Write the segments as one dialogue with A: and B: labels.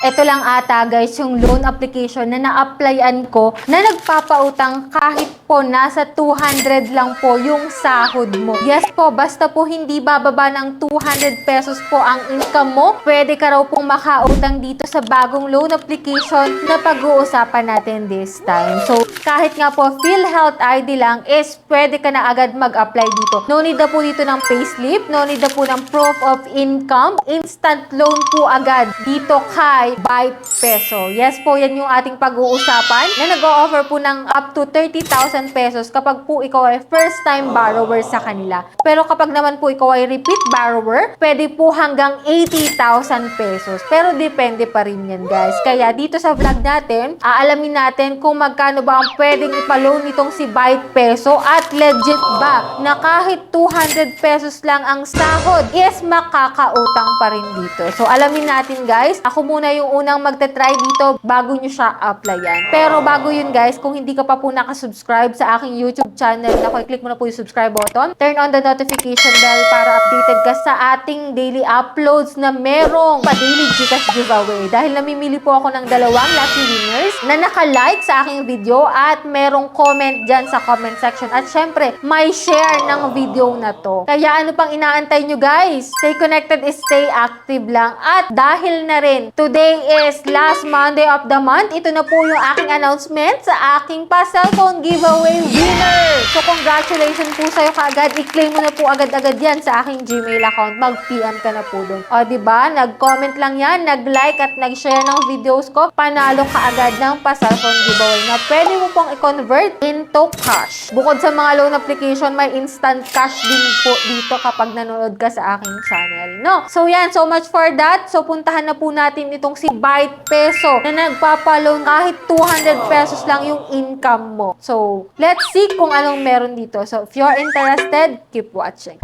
A: Ito lang ata guys, yung loan application na na-applyan ko na nagpapautang kahit po nasa 200 lang po yung sahod mo. Yes po, basta po hindi bababa ng 200 pesos po ang income mo, pwede ka raw pong makautang dito sa bagong loan application na pag-uusapan natin this time. So, kahit nga po PhilHealth ID lang is pwede ka na agad mag-apply dito. No need na po dito ng payslip, no need na po ng proof of income, instant loan po agad dito kay Byte Peso. Yes po, yan yung ating pag-uusapan na nag-o-offer po ng up to 30,000 pesos kapag po ikaw ay first time borrower sa kanila. Pero kapag naman po ikaw ay repeat borrower, pwede po hanggang 80,000 pesos. Pero depende pa rin yan guys. Kaya dito sa vlog natin, aalamin natin kung magkano ba ang pwedeng ipaloan nitong si Byte Peso at legit ba na kahit 200 pesos lang ang sahod is makakautang pa rin dito. So alamin natin guys, ako muna yung unang magte-try dito bago nyo siya applyan. Pero bago yun guys, kung hindi ka pa po nakasubscribe sa aking YouTube channel, ako click mo na po yung subscribe button. Turn on the notification bell para updated ka sa ating daily uploads na merong pa-daily Gcash giveaway. Dahil namimili po ako ng dalawang lucky winners na naka-like sa aking video at merong comment dyan sa comment section. At syempre, may share ng video na to. Kaya ano pang inaantay nyo guys? Stay connected, stay active lang. At dahil na rin, today is last Monday of the month. Ito na po yung aking announcement sa aking pa-cellphone giveaway winner. So congratulations po sa'yo kaagad. I-claim mo na po agad-agad yan sa aking Gmail account. Mag-PM ka na po doon. O ba diba? Nag-comment lang yan, nag-like at nag-share ng videos ko. Panalo ka agad ng pa-cellphone giveaway na pwede mo pong i-convert into cash. Bukod sa mga loan application, may instant cash din po dito kapag nanonood ka sa aking channel. No? So yan, so much for that. So puntahan na po natin itong si Byte Peso na nagpapaloan kahit 200 pesos lang yung income mo. So, let's see kung anong meron dito. So, if you're interested, keep watching.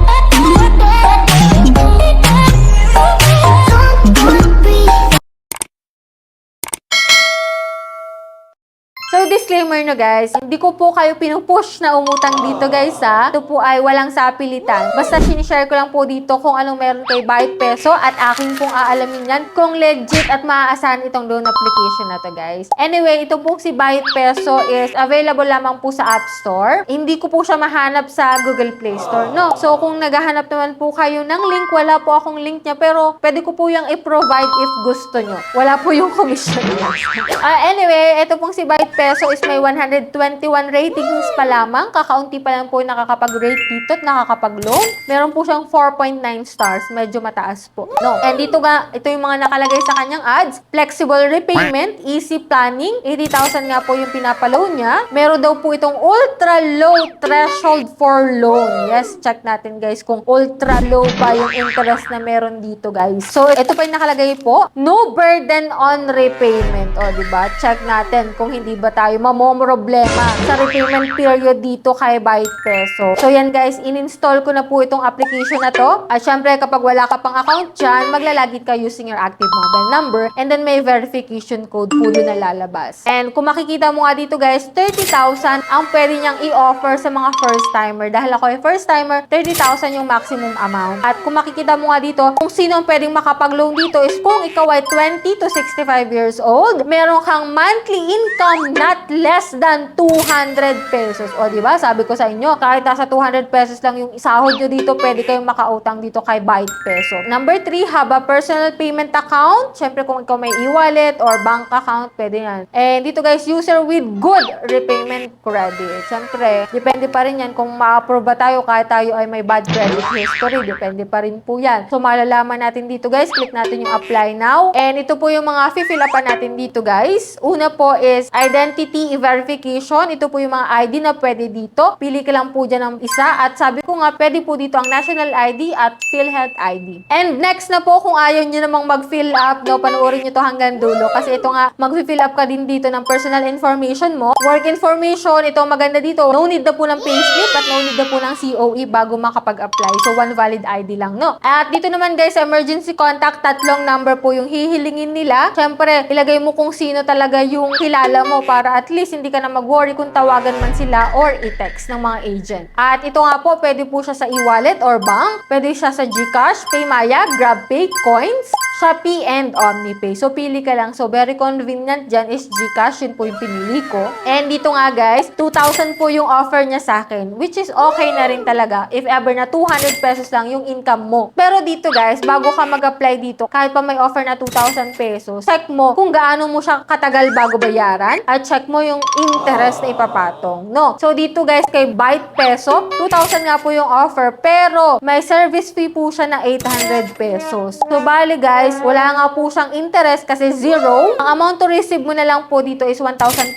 A: So, disclaimer no guys, hindi ko po kayo pinupush na umutang dito guys ha. Ito po ay walang sapilitan. Basta sinishare ko lang po dito kung anong meron kay Byte Peso at aking pong aalamin yan kung legit at maaasahan itong loan application na to guys. Anyway, ito po si Byte Peso is available lamang po sa App Store. Hindi ko po siya mahanap sa Google Play Store, no? So, kung naghahanap naman po kayo ng link, wala po akong link niya pero pwede ko po yung i-provide if gusto nyo. Wala po yung commission niya. Ah, anyway, ito pong si Byte Peso is may 121 ratings pa lamang. Kakaunti pa lang po nakakapag-rate dito at nakakapag-loan. Meron po siyang 4.9 stars. Medyo mataas po. No. And dito nga, ito yung mga nakalagay sa kanyang ads. Flexible repayment, easy planning. 80,000 nga po yung pinapaloan niya. Meron daw po itong ultra low threshold for loan. Yes, check natin guys kung ultra low ba yung interest na meron dito guys. So, ito pa yung nakalagay po. No burden on repayment. O, ba? Check natin kung hindi ba tayo mamomroblema sa repayment period dito kay Byte Peso. So, yan guys, in-install ko na po itong application na to. At syempre, kapag wala ka pang account dyan, maglalagit ka using your active mobile number and then may verification code po doon na lalabas. And kung makikita mo nga dito guys, 30,000 ang pwede niyang i-offer sa mga first timer. Dahil ako ay first timer, 30,000 yung maximum amount. At kung makikita mo nga dito, kung sino ang pwedeng makapag-loan dito is kung ikaw ay 20 to 65 years old, meron kang monthly income not less than 200 pesos. O, di ba? Sabi ko sa inyo, kahit nasa 200 pesos lang yung isahod nyo dito, pwede kayong makautang dito kay Byte Peso. Number 3, have a personal payment account. Siyempre, kung ikaw may e-wallet or bank account, pwede yan. And dito guys, user with good repayment credit. Siyempre, depende pa rin yan kung ma-approve ba tayo kahit tayo ay may bad credit history. Depende pa rin po yan. So, malalaman natin dito guys, click natin yung apply now. And ito po yung mga fill upan natin dito guys. Una po is identity verification. Ito po yung mga ID na pwede dito. Pili ka lang po dyan ng isa. At sabi ko nga, pwede po dito ang national ID at PhilHealth ID. And next na po, kung ayaw nyo namang mag-fill up, no, panoorin nyo to hanggang dulo. Kasi ito nga, mag-fill up ka din dito ng personal information mo. Work information, ito maganda dito. No need na po ng payslip at no need na po ng COE bago makapag-apply. So, one valid ID lang, no? At dito naman guys, emergency contact, tatlong number po yung hihilingin nila. Siyempre, ilagay mo kung sino talaga yung kilala mo para para at least hindi ka na mag-worry kung tawagan man sila or i-text ng mga agent. At ito nga po, pwede po siya sa e-wallet or bank, pwede siya sa GCash, Paymaya, GrabPay, Coins, Shopee, and OmniPay. So, pili ka lang. So, very convenient dyan is GCash. Yun po yung pinili ko. And dito nga guys, 2,000 po yung offer niya sa akin. Which is okay na rin talaga if ever na 200 pesos lang yung income mo. Pero dito guys, bago ka mag-apply dito, kahit pa may offer na 2,000 pesos, check mo kung gaano mo siya katagal bago bayaran at check mo yung interest na ipapatong. No? So, dito guys, kay Byte Peso, 2,000 nga po yung offer. Pero, may service fee po siya na 800 pesos. So, bali guys, wala nga po siyang interest kasi zero. Ang amount to receive mo na lang po dito is 1,200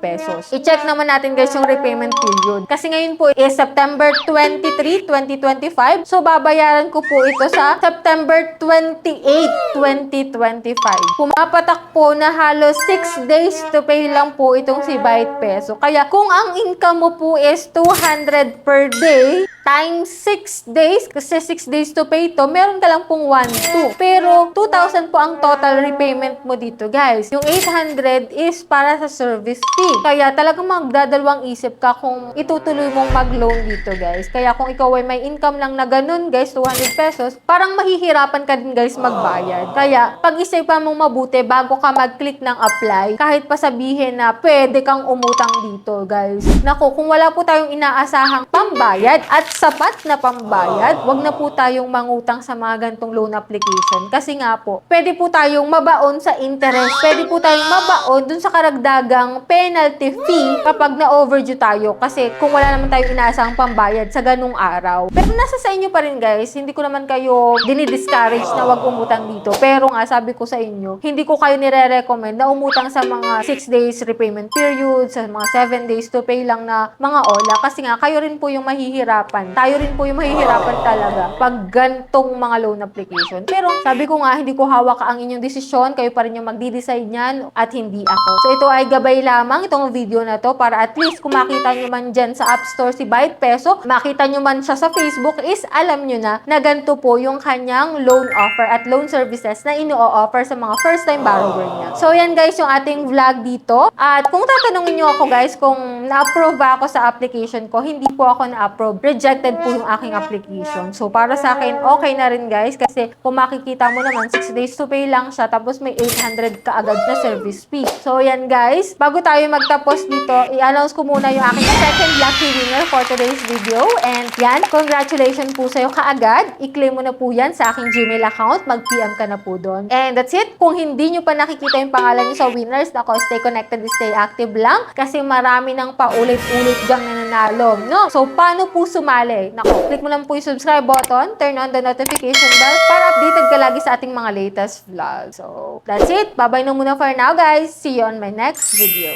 A: pesos. I-check naman natin guys yung repayment period. Kasi ngayon po is September 23, 2025. So, babayaran ko po ito sa September 28, 2025. Pumapatak po na halos 6 days to pay lang po itong si Byte Peso. Kaya kung ang income mo po is 200 per day, times 6 days, kasi 6 days to pay to, meron ka lang pong 1, 2. Pero, 2,000 po ang total repayment mo dito, guys. Yung 800 is para sa service fee. Kaya talagang magdadalawang isip ka kung itutuloy mong mag-loan dito, guys. Kaya kung ikaw ay may income lang na ganun, guys, 200 pesos, parang mahihirapan ka din, guys, magbayad. Kaya, pag-isipan mong mabuti bago ka mag-click ng apply, kahit pa sabihin na pwede kang umutang dito, guys. Nako, kung wala po tayong inaasahang pambayad at sapat na pambayad, wag na po tayong mangutang sa mga gantong loan application. Kasi nga po, pwede po tayong mabaon sa interest. Pwede po tayong mabaon dun sa karagdagang penalty fee kapag na-overdue tayo. Kasi kung wala naman tayong inaasahang pambayad sa ganung araw. Pero nasa sa inyo pa rin guys, hindi ko naman kayo dinidiscourage na wag umutang dito. Pero nga, sabi ko sa inyo, hindi ko kayo nire-recommend na umutang sa mga 6 days repayment period, sa mga 7 days to pay lang na mga ola. Kasi nga, kayo rin po yung mahihirapan. Tayo rin po yung mahihirapan talaga pag gantong mga loan application. Pero sabi ko nga, hindi ko hawak ang inyong desisyon. Kayo pa rin yung magdi-decide niyan at hindi ako. So ito ay gabay lamang itong video na to para at least kung makita nyo man dyan sa App Store si Byte Peso, makita nyo man siya sa Facebook is alam nyo na na ganito po yung kanyang loan offer at loan services na ino-offer sa mga first time borrower niya. So yan guys yung ating vlog dito. At kung tatanungin nyo ako guys kung na-approve ako sa application ko, hindi po ako na-approve. Rejected po yung aking application. So para sa akin, okay na rin guys kasi kung makikita mo naman, 6 days to pay lang siya tapos may 800 kaagad na service fee. So yan guys, bago tayo magtapos dito, i-announce ko muna yung aking second lucky winner for today's video. And yan, congratulations po sa'yo kaagad. I-claim mo na po yan sa aking Gmail account. Mag-PM ka na po doon. And that's it. Kung hindi nyo pa nakikita yung pangalan nyo sa winners, nako, stay connected, stay active lang. Kasi marami nang paulit-ulit gang nananalo. No? So, paano po sumali? Nako, click mo lang po yung subscribe button, turn on the notification bell para updated ka lagi sa ating mga latest vlog. So, that's it. Bye-bye na muna for now, guys. See you on my next video.